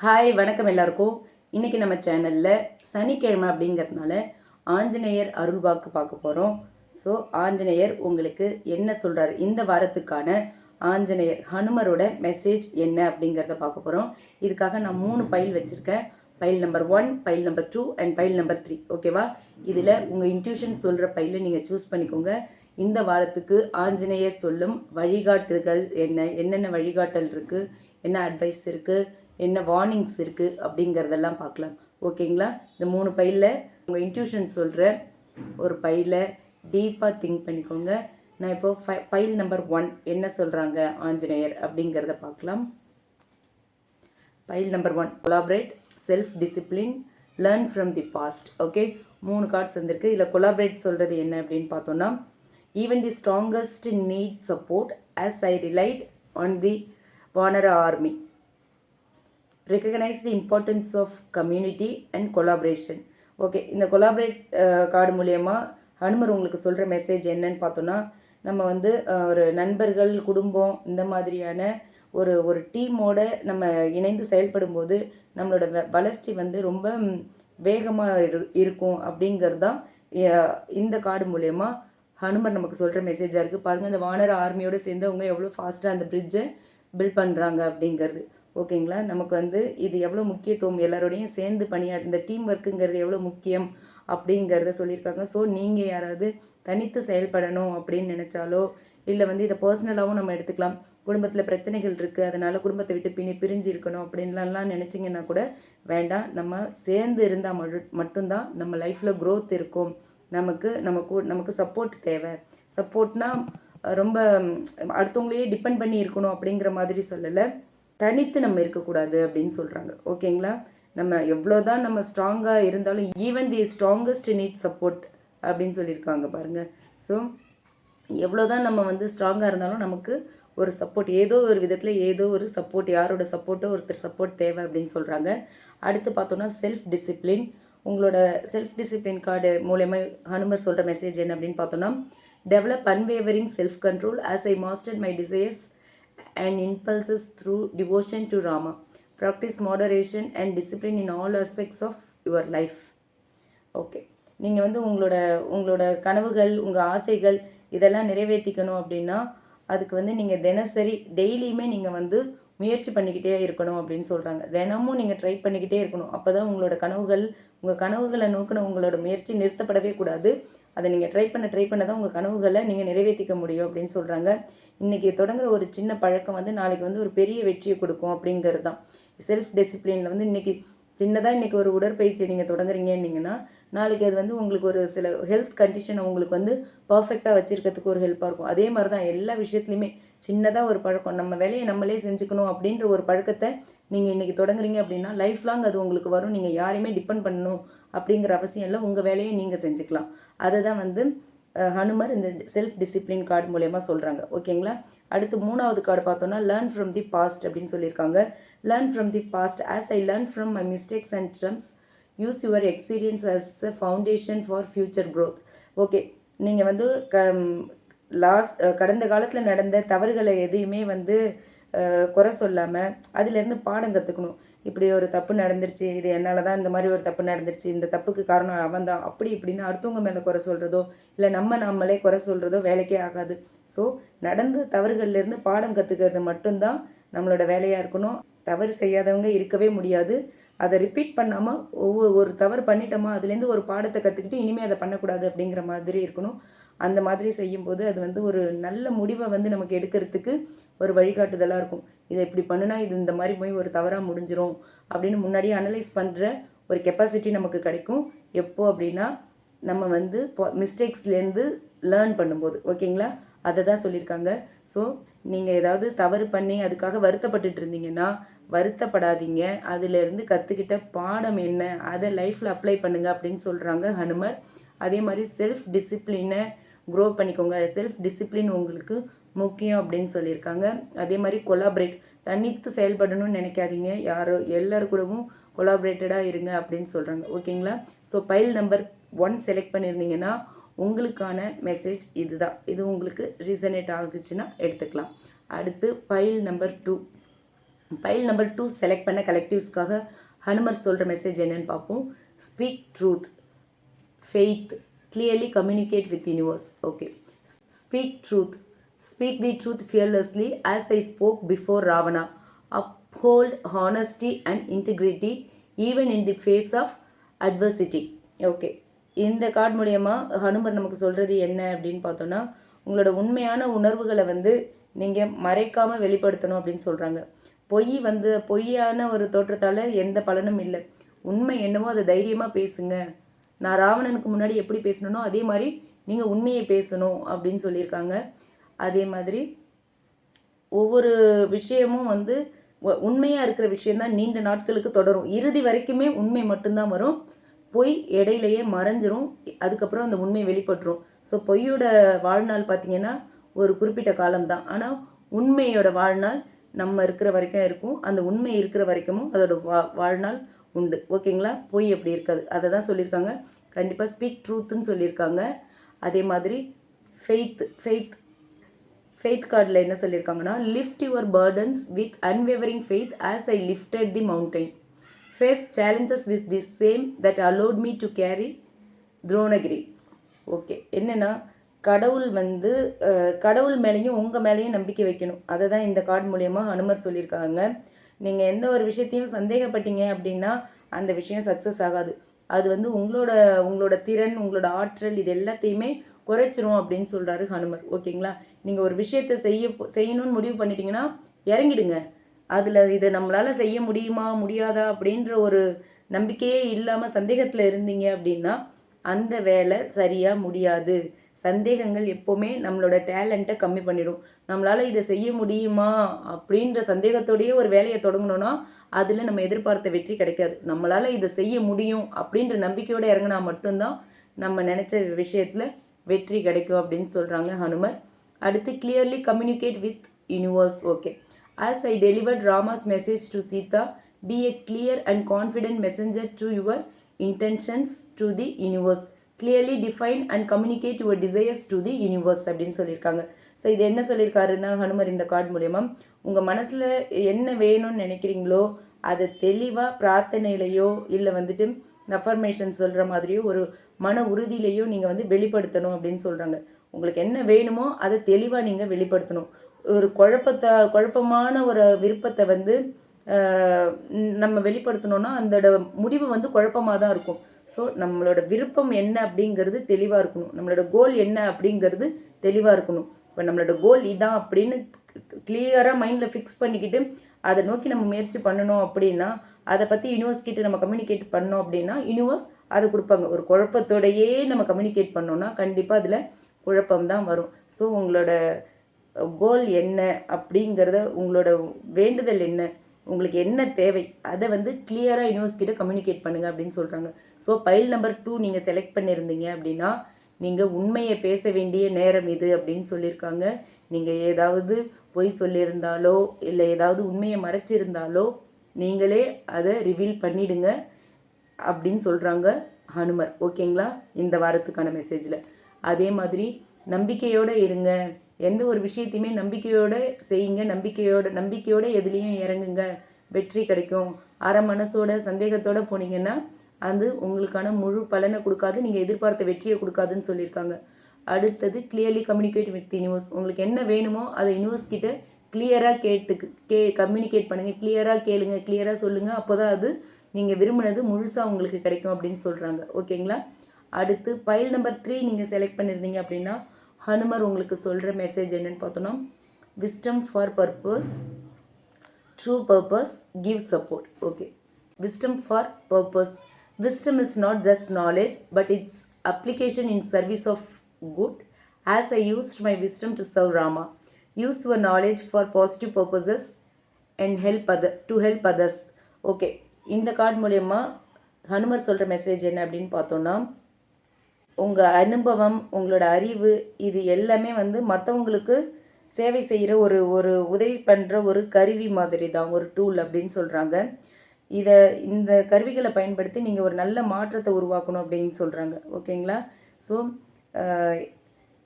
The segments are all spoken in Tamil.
ஹாய் வணக்கம் எல்லாருக்கும். இன்றைக்கி நம்ம சேனலில் சனிக்கிழமை அப்படிங்கிறதுனால ஆஞ்சநேயர் அருள்வாக்கு பார்க்க போகிறோம் ஸோ ஆஞ்சநேயர் உங்களுக்கு என்ன சொல்கிறார் இந்த வாரத்துக்கான ஆஞ்சநேயர் ஹனுமரோட மெசேஜ் என்ன அப்படிங்கிறத பார்க்க போகிறோம் இதுக்காக நான் மூணு பைல் வச்சுருக்கேன். File number one file number two and file number three ஓகேவா இதில் உங்கள் இன்ட்யூஷன் சொல்கிற பைலை நீங்கள் சூஸ் பண்ணிக்கோங்க. இந்த வாரத்துக்கு ஆஞ்சநேயர் சொல்லும் வழிகாட்டுதல் என்ன? என்னென்ன வழிகாட்டல் இருக்குது என்ன அட்வைஸ் இருக்குது என்ன வார்னிங்ஸ் இருக்குது அப்படிங்கிறதெல்லாம் பார்க்கலாம். ஓகேங்களா இந்த மூணு பையில் உங்கள் இன்ட்யூஷன் சொல்கிற ஒரு பையில் டீப்பாக திங்க் பண்ணிக்கோங்க. நான் இப்போ ஃபை பைல் நம்பர் ஒன் என்ன சொல்கிறாங்க ஆஞ்சநேயர் அப்படிங்கிறத பார்க்கலாம். File number one collaborate self discipline learn from the past okay மூணு கார்ட்ஸ் வந்திருக்கு. இதில் கொலாபரேட் சொல்கிறது என்ன அப்படின்னு பார்த்தோன்னா even the strongest need support as I relied on the வானர army recognize the importance of community and collaboration okay இந்த கொலாபரேட் கார்டு மூலயமா ஹனுமர் உங்களுக்கு சொல்கிற மெசேஜ் என்னன்னு பார்த்தோன்னா நம்ம வந்து uh, ஒரு நண்பர்கள் குடும்பம் இந்த மாதிரியான ஒரு ஒரு டீமோட நம்ம இணைந்து செயல்படும் போது நம்மளோட வ- வளர்ச்சி வந்து ரொம்ப வேகமாக இரு இருக்கும் அப்படிங்கிறது தான் இந்த கார்டு மூலயமா ஹனுமர் நமக்கு சொல்கிற மெசேஜாக இருக்குது பாருங்கள் இந்த வானர் ஆர்மியோடு சேர்ந்து அவங்க எவ்வளோ ஃபாஸ்ட்டாக அந்த பிரிட்ஜை பில்ட் பண்ணுறாங்க அப்படிங்கிறது. ஓகேங்களா? நமக்கு வந்து இது எவ்வளோ முக்கியத்துவம்? எல்லாரோடையும் சேர்ந்து பணியா இந்த டீம் ஒர்க்குங்கிறது எவ்வளோ முக்கியம் அப்படிங்கிறத சொல்லியிருக்காங்க. ஸோ நீங்கள் யாராவது தனித்து செயல்படணும் அப்படின்னு நினச்சாலோ இல்லை வந்து இதை பர்சனலாகவும் நம்ம எடுத்துக்கலாம். குடும்பத்தில் பிரச்சனைகள் இருக்குது அதனால் குடும்பத்தை விட்டு பின்னி பிரிஞ்சு இருக்கணும் அப்படின்லாம் நினச்சிங்கன்னா கூட வேண்டாம். நம்ம சேர்ந்து இருந்தால் மட்டு மட்டும்தான் நம்ம லைஃப்பில் க்ரோத் இருக்கும். நமக்கு நமக்கு நமக்கு சப்போர்ட் தேவை. சப்போர்ட்னா ரொம்ப அடுத்தவங்களையே டிபெண்ட் பண்ணி இருக்கணும் அப்படிங்கிற மாதிரி சொல்லலை. தனித்து நம்ம இருக்கக்கூடாது அப்படின்னு சொல்கிறாங்க ஓகேங்களா? நம்ம எவ்வளோதான் நம்ம ஸ்ட்ராங்காக இருந்தாலும் even the strongest need support அப்படின்னு சொல்லியிருக்காங்க பாருங்கள் ஸோ எவ்வளோதான் நம்ம வந்து ஸ்ட்ராங்காக இருந்தாலும் நமக்கு ஒரு சப்போர்ட் ஏதோ ஒரு விதத்தில் ஏதோ ஒரு சப்போர்ட் யாரோட சப்போர்ட்டோ ஒருத்தர் சப்போர்ட் தேவை அப்படின்னு சொல்கிறாங்க அடுத்து பார்த்தோன்னா செல்ஃப் டிசிப்ளின் உங்களோட செல்ஃப் டிசிப்ளின் கார்டு மூலயமா ஹனுமர் சொல்கிற மெசேஜ் என்ன அப்படின்னு பார்த்தோன்னா develop unwavering self control as I master my desires and impulses through devotion to Rama. Practice moderation and discipline in all aspects of your life. Okay நீங்கள் வந்து உங்களோட உங்களோட கனவுகள் உங்கள் ஆசைகள் இதெல்லாம் நிறைவேற்றிக்கணும் அப்படின்னா அதுக்கு வந்து நீங்கள் தினசரி டெய்லியுமே நீங்கள் வந்து முயற்சி பண்ணிக்கிட்டே இருக்கணும் அப்படின்னு சொல்கிறாங்க தினமும் நீங்கள் ட்ரை பண்ணிக்கிட்டே இருக்கணும். அப்போ தான் உங்களோட கனவுகள் உங்கள் கனவுகளை நோக்கின உங்களோட முயற்சி நிறுத்தப்படவே கூடாது. அதை நீங்கள் ட்ரை பண்ண ட்ரை பண்ண தான் உங்கள் கனவுகளை நீங்கள் நிறைவேற்றிக்க முடியும் அப்படின்னு சொல்கிறாங்க இன்றைக்கி தொடங்குற ஒரு சின்ன பழக்கம் வந்து நாளைக்கு வந்து ஒரு பெரிய வெற்றியை கொடுக்கும் அப்படிங்கிறது தான். செல்ஃப் டிசிப்ளினில் வந்து இன்றைக்கி சின்னதாக இன்றைக்கி ஒரு உடற்பயிற்சி நீங்கள் தொடங்குறீங்கன்னீங்கன்னா நாளைக்கு அது வந்து உங்களுக்கு ஒரு சில ஹெல்த் கண்டிஷனை உங்களுக்கு வந்து பர்ஃபெக்டாக வச்சுருக்கிறதுக்கு ஒரு ஹெல்ப்பாக இருக்கும். அதே மாதிரி தான் எல்லா விஷயத்துலையுமே சின்னதாக ஒரு பழக்கம். நம்ம வேலையை நம்மளே செஞ்சுக்கணும் அப்படின்ற ஒரு பழக்கத்தை நீங்கள் இன்றைக்கி தொடங்குறீங்க அப்படின்னா லைஃப் லாங் அது உங்களுக்கு வரும். நீங்கள் யாரையுமே டிபெண்ட் பண்ணணும் அப்படிங்கிற அவசியம் இல்லை. உங்கள் வேலையை நீங்கள் செஞ்சுக்கலாம். அதை தான் வந்து ஹனுமர் இந்த செல்ஃப் டிசிப்ளின் கார்டு மூலயமா சொல்கிறாங்க ஓகேங்களா? அடுத்து மூணாவது கார்டு பார்த்தோன்னா லேர்ன் ஃப்ரம் தி பாஸ்ட் அப்படின்னு சொல்லியிருக்காங்க. Learn from the past as I learn from my mistakes and drums use your experience as a foundation for future growth okay நீங்கள் வந்து க லாஸ் கடந்த காலத்தில் நடந்த தவறுகளை எதையுமே வந்து குறை சொல்லாமல் அதிலேருந்து பாடம் கற்றுக்கணும் இப்படி ஒரு தப்பு நடந்துருச்சு இது என்னால் தான் இந்த மாதிரி ஒரு தப்பு நடந்துருச்சு இந்த தப்புக்கு காரணம் அவன் தான் அப்படி இப்படின்னு அடுத்தவங்க மேலே குறை சொல்கிறதோ இல்லை நம்ம நம்மளே குறை சொல்கிறதோ வேலைக்கே ஆகாது. ஸோ நடந்த தவறுகள்லேருந்து பாடம் கற்றுக்கிறது மட்டும்தான் நம்மளோட வேலையாக இருக்கணும். தவறு செய்யாதவங்க இருக்கவே முடியாது. அதை ரிப்பீட் பண்ணாமல் ஒவ்வொரு ஒரு தவறு பண்ணிட்டோமா அதுலேருந்து ஒரு பாடத்தை கற்றுக்கிட்டு இனிமேல் அதை பண்ணக்கூடாது அப்படிங்கிற மாதிரி இருக்கணும். அந்த மாதிரி செய்யும்போது அது வந்து ஒரு நல்ல முடிவை வந்து நமக்கு எடுக்கிறதுக்கு ஒரு வழிகாட்டுதலாக இருக்கும். இதை இப்படி பண்ணுனா இது இந்த மாதிரி போய் ஒரு தவறாக முடிஞ்சிரும் அப்படின்னு முன்னாடியே அனலைஸ் பண்ணுற ஒரு கெப்பாசிட்டி நமக்கு கிடைக்கும். எப்போ அப்படின்னா நம்ம வந்து மிஸ்டேக்ஸ்லேருந்து லேர்ன் பண்ணும்போது. ஓகேங்களா அதை தான் சொல்லியிருக்காங்க. ஸோ நீங்கள் ஏதாவது தவறு பண்ணி அதுக்காக வருத்தப்பட்டுட்டு இருந்தீங்கன்னா வருத்தப்படாதீங்க. அதிலிருந்து கற்றுக்கிட்ட பாடம் என்ன? அதை லைஃப்பில் அப்ளை பண்ணுங்கள் அப்படின்னு சொல்கிறாங்க ஹனுமர். அதே மாதிரி செல்ஃப் டிசிப்ளினை க்ரோ பண்ணிக்கோங்க. செல்ஃப் டிசிப்ளின் உங்களுக்கு முக்கியம் அப்படின்னு சொல்லியிருக்காங்க. அதே மாதிரி கொலாபரேட் தனித்து செயல்படணும்னு நினைக்காதீங்க. யாரோ எல்லார் கூடவும் கொலாபரேட்டடாக இருங்க அப்படின்னு சொல்கிறாங்க ஓகேங்களா so file number one select பண்ணியிருந்தீங்கன்னா உங்களுக்கான மெசேஜ் இதுதான். இது உங்களுக்கு ரீசனேட் ஆகுச்சுன்னா எடுத்துக்கலாம். அடுத்து file number two file number two select பண்ண கலெக்டிவ்ஸ்க்காக ஹனுமர் சொல்கிற மெசேஜ் என்னன்னு பார்ப்போம். Speak truth faith clearly communicate with universe okay speak truth speak the truth fearlessly as i spoke before ravana uphold honesty and integrity even in the face of adversity okay இந்த கார்டு மூலயமா ஹனுமர் நமக்கு சொல்கிறது என்ன அப்படின்னு பார்த்தோன்னா உங்களோட உண்மையான உணர்வுகளை வந்து நீங்கள் மறைக்காமல் வெளிப்படுத்தணும் அப்படின்னு சொல்கிறாங்க பொய் வந்து பொய்யான ஒரு தோற்றத்தால் எந்த பலனும் இல்லை உண்மை என்னவோ அதை தைரியமாக பேசுங்க நான் ராவணனுக்கு முன்னாடி எப்படி பேசணும்னோ அதே மாதிரி நீங்கள் உண்மையை பேசணும் அப்படின்னு சொல்லியிருக்காங்க. அதே மாதிரி ஒவ்வொரு விஷயமும் வந்து உண்மையாக இருக்கிற விஷயந்தான் நீண்ட நாட்களுக்கு தொடரும். இறுதி வரைக்குமே உண்மை மட்டும்தான் வரும். பொய் இடையிலையே மறைஞ்சிரும். அதுக்கப்புறம் அந்த உண்மை வெளிப்பட்டுரும். ஸோ பொய்யோட வாழ்நாள் பார்த்திங்கன்னா ஒரு குறிப்பிட்ட காலம்தான். ஆனால் உண்மையோட வாழ்நாள் நம்ம இருக்கிற வரைக்கும் இருக்கும். அந்த உண்மை இருக்கிற வரைக்கும் அதோட வா வாழ்நாள் உண்டு. ஓகேங்களா? பொய் அப்படி இருக்காது. அதை தான் சொல்லியிருக்காங்க கண்டிப்பாக ஸ்பீக் ட்ரூத்துன்னு சொல்லியிருக்காங்க. அதே மாதிரி ஃபெய்த் ஃபெய்த் ஃபெய்த் கார்டில் என்ன சொல்லியிருக்காங்கன்னா lift your burdens with unwavering faith as I lifted the mountain face challenges with the same that allot me to carry Dronagiri okay என்னென்னா கடவுள் வந்து கடவுள் மேலேயும் உங்கள் மேலேயும் நம்பிக்கை வைக்கணும். அதை தான் இந்த கார்டு மூலயமா ஹனுமர் சொல்லியிருக்காங்க. நீங்கள் எந்த ஒரு விஷயத்தையும் சந்தேகப்பட்டீங்க அப்படின்னா அந்த விஷயம் சக்ஸஸ் ஆகாது. அது வந்து உங்களோட உங்களோட திறன் உங்களோட ஆற்றல் இது எல்லாத்தையுமே குறைச்சிரும் அப்படின்னு சொல்கிறாரு ஹனுமர். ஓகேங்களா? நீங்கள் ஒரு விஷயத்தை செய்ய செய்யணும்னு முடிவு பண்ணிட்டீங்கன்னா இறங்கிடுங்க. அதில் இதை நம்மளால் செய்ய முடியுமா முடியாதா அப்படின்ற ஒரு நம்பிக்கையே இல்லாமல் சந்தேகத்தில் இருந்தீங்க அப்படின்னா அந்த வேலை சரியாக முடியாது. சந்தேகங்கள் எப்போவுமே நம்மளோட டேலண்ட்டை கம்மி பண்ணிடும். நம்மளால் இதை செய்ய முடியுமா? அப்படின்ற சந்தேகத்தோடையே ஒரு வேலையை தொடங்கணும்னா அதில் நம்ம எதிர்பார்த்த வெற்றி கிடைக்காது. நம்மளால் இதை செய்ய முடியும் அப்படின்ற நம்பிக்கையோடு இறங்கினா மட்டும்தான் நம்ம நினச்ச விஷயத்தில் வெற்றி கிடைக்கும் அப்படின்னு சொல்கிறாங்க ஹனுமர். அடுத்து clearly communicate with universe okay as I deliver Rama's message to Sita be a clear and confident messenger to your intentions to the universe clearly define and communicate your desires to the universe அப்படின்னு சொல்லியிருக்காங்க. ஸோ இது என்ன சொல்லியிருக்காருன்னா ஹனுமர் இந்த கார்டு மூலயமா உங்கள் மனசில் என்ன வேணும்னு நினைக்கிறீங்களோ அதை தெளிவாக பிரார்த்தனையிலையோ இல்லை வந்துட்டு அஃபர்மேஷன் சொல்கிற மாதிரியோ ஒரு மன உறுதியிலையோ நீங்கள் வந்து வெளிப்படுத்தணும் அப்படின்னு சொல்கிறாங்க உங்களுக்கு என்ன வேணுமோ அதை தெளிவாக நீங்கள் வெளிப்படுத்தணும். ஒரு குழப்பத்தை குழப்பமான ஒரு விருப்பத்தை வந்து நம்ம வெளிப்படுத்தணும்னா அதோட முடிவு வந்து குழப்பமாக தான் இருக்கும். ஸோ நம்மளோட விருப்பம் என்ன அப்படிங்கிறது தெளிவாக இருக்கணும். நம்மளோட கோல் என்ன அப்படிங்கிறது தெளிவாக இருக்கணும். இப்போ நம்மளோட கோல் இதான் அப்படின்னு கிளியராக மைண்டில் ஃபிக்ஸ் பண்ணிக்கிட்டு அதை நோக்கி நம்ம முயற்சி பண்ணணும் அப்படின்னா அதை பற்றி யூனிவர்ஸ் கிட்ட நம்ம கம்யூனிகேட் பண்ணோம் அப்படின்னா யூனிவர்ஸ் அதை கொடுப்பாங்க. ஒரு குழப்பத்தோடையே நம்ம கம்யூனிகேட் பண்ணோம்னா கண்டிப்பாக அதில் குழப்பம் தான் வரும். ஸோ உங்களோட கோல் என்ன அப்படிங்கிறத உங்களோட வேண்டுதல் என்ன உங்களுக்கு என்ன தேவை அதை வந்து கிளியராக யூனிவர்ஸ்கிட்ட கம்யூனிகேட் பண்ணுங்கள் அப்படின்னு சொல்கிறாங்க ஸோ பைல் நம்பர் டூ நீங்கள் செலக்ட் பண்ணியிருந்தீங்க அப்படின்னா நீங்கள் உண்மையை பேச வேண்டிய நேரம் இது அப்படின்னு சொல்லியிருக்காங்க. நீங்கள் ஏதாவது பொய் சொல்லியிருந்தாலோ இல்லை ஏதாவது உண்மையை மறைச்சிருந்தாலோ நீங்களே அதை ரிவீல் பண்ணிடுங்க அப்படின்னு சொல்கிறாங்க ஹனுமர். ஓகேங்களா இந்த வாரத்துக்கான மெசேஜில் அதே மாதிரி நம்பிக்கையோடு இருங்க. எந்த ஒரு விஷயத்தையுமே நம்பிக்கையோடு செய்யுங்க. நம்பிக்கையோட நம்பிக்கையோடு எதுலேயும் இறங்குங்க. வெற்றி கிடைக்கும். அரை மனசோட சந்தேகத்தோட போனீங்கன்னா அது உங்களுக்கான முழு பலனை கொடுக்காது. நீங்கள் எதிர்பார்த்த வெற்றியை கொடுக்காதுன்னு சொல்லியிருக்காங்க. அடுத்தது கிளியர்லி கம்யூனிகேட் வித் யூனிவர்ஸ் உங்களுக்கு என்ன வேணுமோ அதை யூனிவர்ஸ் கிட்ட கிளியராக கேட்டுக்கு கே கம்யூனிகேட் பண்ணுங்கள் கிளியராக கேளுங்க. கிளியராக சொல்லுங்கள் அப்போ தான் அது நீங்கள் விரும்பினது முழுசாக உங்களுக்கு கிடைக்கும் அப்படின்னு சொல்கிறாங்க ஓகேங்களா? அடுத்து பைல் நம்பர் த்ரீ நீங்கள் செலக்ட் பண்ணியிருந்தீங்க அப்படின்னா ஹனுமர் உங்களுக்கு சொல்கிற மெசேஜ் என்னன்னு பார்த்தோன்னா wisdom for purpose true purpose give support okay wisdom for purpose wisdom is not just knowledge but its application in service of good as I used my wisdom to serve Rama use your knowledge for positive purposes and help other to help others okay இந்த கார்டு மூலயமா ஹனுமர் சொல்கிற மெசேஜ் என்ன அப்படின்னு பார்த்தோன்னா உங்கள் அனுபவம் உங்களோட அறிவு இது எல்லாமே வந்து மற்றவங்களுக்கு சேவை செய்கிற ஒரு ஒரு உதவி பண்ணுற ஒரு கருவி மாதிரி தான் ஒரு டூல் அப்படின்னு சொல்கிறாங்க இதை இந்த கருவிகளை பயன்படுத்தி நீங்கள் ஒரு நல்ல மாற்றத்தை உருவாக்கணும் அப்படின்னு சொல்கிறாங்க ஓகேங்களா? ஸோ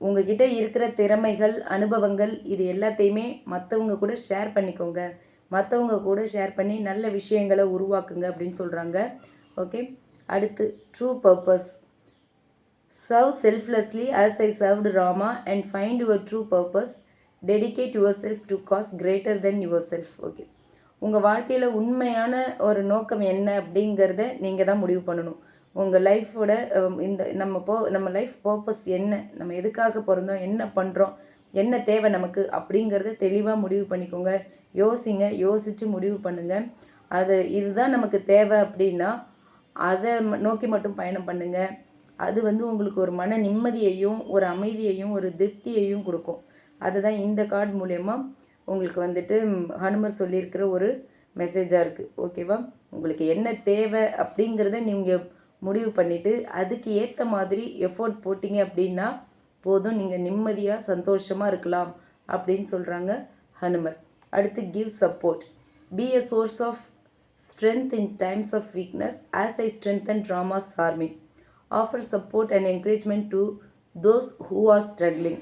உங்ககிட்ட இருக்கிற திறமைகள் அனுபவங்கள் இது எல்லாத்தையுமே மற்றவங்க கூட ஷேர் பண்ணிக்கோங்க. மற்றவங்க கூட ஷேர் பண்ணி நல்ல விஷயங்களை உருவாக்குங்க அப்படின்னு சொல்கிறாங்க ஓகே? அடுத்து true purpose serve selflessly as I served Rama and find your true purpose dedicate yourself to cause greater than yourself okay உங்கள் வாழ்க்கையில் உண்மையான ஒரு நோக்கம் என்ன அப்படிங்கிறத நீங்கள் தான் முடிவு பண்ணணும். உங்கள் லைஃபோட இந்த நம்ம போ நம்ம லைஃப் பர்பஸ் என்ன? நம்ம எதுக்காக பிறந்தோம்? என்ன பண்ணுறோம் என்ன தேவை நமக்கு? அப்படிங்கிறத தெளிவாக முடிவு பண்ணிக்கோங்க. யோசிங்க. யோசித்து முடிவு பண்ணுங்கள் அது இதுதான் நமக்கு தேவை அப்படின்னா அதை நோக்கி மட்டும் பயணம் பண்ணுங்கள் அது வந்து உங்களுக்கு ஒரு மன நிம்மதியையும் ஒரு அமைதியையும் ஒரு திருப்தியையும் கொடுக்கும். அதுதான் இந்த கார்டு மூலயமா உங்களுக்கு வந்துட்டு ஹனுமர் சொல்லியிருக்கிற ஒரு மெசேஜாக இருக்குது ஓகேவா உங்களுக்கு என்ன தேவை அப்படிங்கிறத நீங்கள் முடிவு பண்ணிவிட்டு அதுக்கு ஏற்ற மாதிரி எஃபோர்ட் போட்டிங்க அப்படின்னா போதும். நீங்கள் நிம்மதியாக சந்தோஷமாக இருக்கலாம் அப்படின்னு சொல்கிறாங்க ஹனுமர். அடுத்து give support be source of strength in times of weakness as I strength and Rama's army offer support and encouragement to those who are struggling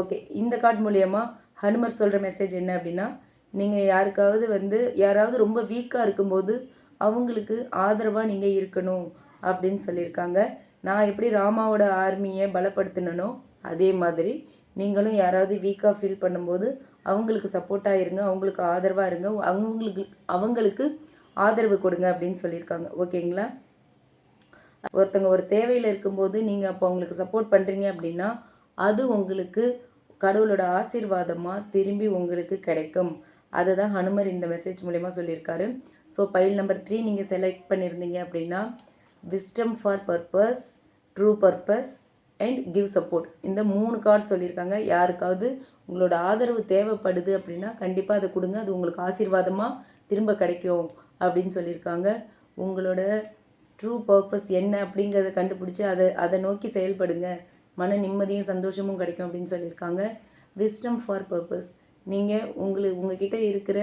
okay இந்த கார்டு மூலயமா ஹனுமர் சொல்கிற மெசேஜ் என்ன அப்படின்னா நீங்கள் யாருக்காவது வந்து யாராவது ரொம்ப வீக்காக இருக்கும்போது அவங்களுக்கு ஆதரவாக நீங்கள் இருக்கணும் அப்படின்னு சொல்லியிருக்காங்க. நான் எப்படி ராமாவோட ஆர்மியை பலப்படுத்தினனோ அதே மாதிரி நீங்களும் யாராவது வீக்காக ஃபீல் பண்ணும்போது அவங்களுக்கு சப்போர்ட்டாக இருங்க அவங்களுக்கு ஆதரவாக இருங்க அவங்களுக்கு அவங்களுக்கு ஆதரவு கொடுங்க அப்படின்னு சொல்லியிருக்காங்க. ஓகேங்களா ஒருத்தங்க ஒரு தேவையில் இருக்கும்போது நீங்கள் அப்போ அவங்களுக்கு சப்போர்ட் பண்ணுறீங்க அப்படின்னா அது உங்களுக்கு கடவுளோட ஆசீர்வாதமாக திரும்பி உங்களுக்கு கிடைக்கும். அதை தான் ஹனுமர் இந்த மெசேஜ் மூலயமா சொல்லியிருக்காரு. ஸோ பைல் நம்பர் த்ரீ நீங்கள் செலக்ட் பண்ணியிருந்தீங்க அப்படின்னா wisdom for purpose true purpose and give support இந்த மூணு கார்டு சொல்லியிருக்காங்க. யாருக்காவது உங்களோட ஆதரவு தேவைப்படுது அப்படின்னா கண்டிப்பாக அதை கொடுங்க. அது உங்களுக்கு ஆசீர்வாதமாக திரும்ப கிடைக்கும் அப்படின்னு சொல்லியிருக்காங்க. உங்களோட ட்ரூ பர்பஸ் என்ன அப்படிங்கிறத கண்டுபிடிச்சி அதை அதை நோக்கி செயல்படுங்க. மன நிம்மதியும் சந்தோஷமும் கிடைக்கும் அப்படின்னு சொல்லியிருக்காங்க. விஸ்டம் ஃபார் பர்பஸ் நீங்கள் உங்களுக்கு உங்ககிட்ட இருக்கிற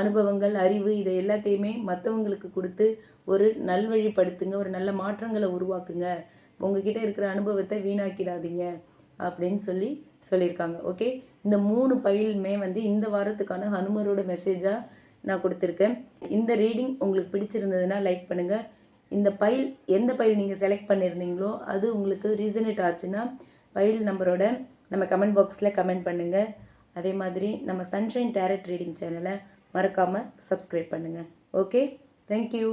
அனுபவங்கள் அறிவு இதை எல்லாத்தையுமே மற்றவங்களுக்கு கொடுத்து ஒரு நல்வழிப்படுத்துங்க ஒரு நல்ல மாற்றங்களை உருவாக்குங்க. உங்ககிட்ட இருக்கிற அனுபவத்தை வீணாக்கிடாதீங்க அப்படின்னு சொல்லி சொல்லியிருக்காங்க. ஓகே இந்த மூணு பயிலுமே வந்து இந்த வாரத்துக்கான ஹனுமரோட மெசேஜாக நான் கொடுத்துருக்கேன். இந்த ரீடிங் உங்களுக்கு பிடிச்சிருந்ததுன்னா லைக் பண்ணுங்கள் இந்த பைல் எந்த பைல் நீங்கள் செலக்ட் பண்ணியிருந்தீங்களோ அது உங்களுக்கு ரீசனேட் ஆச்சுன்னா பைல் நம்பரோட நம்ம கமெண்ட் பாக்ஸில் கமெண்ட் பண்ணுங்கள் அதே மாதிரி நம்ம சன்ஷைன் டேரட் ரீடிங் சேனலை மறக்காமல் சப்ஸ்கிரைப் பண்ணுங்கள் ஓகே தேங்க்யூ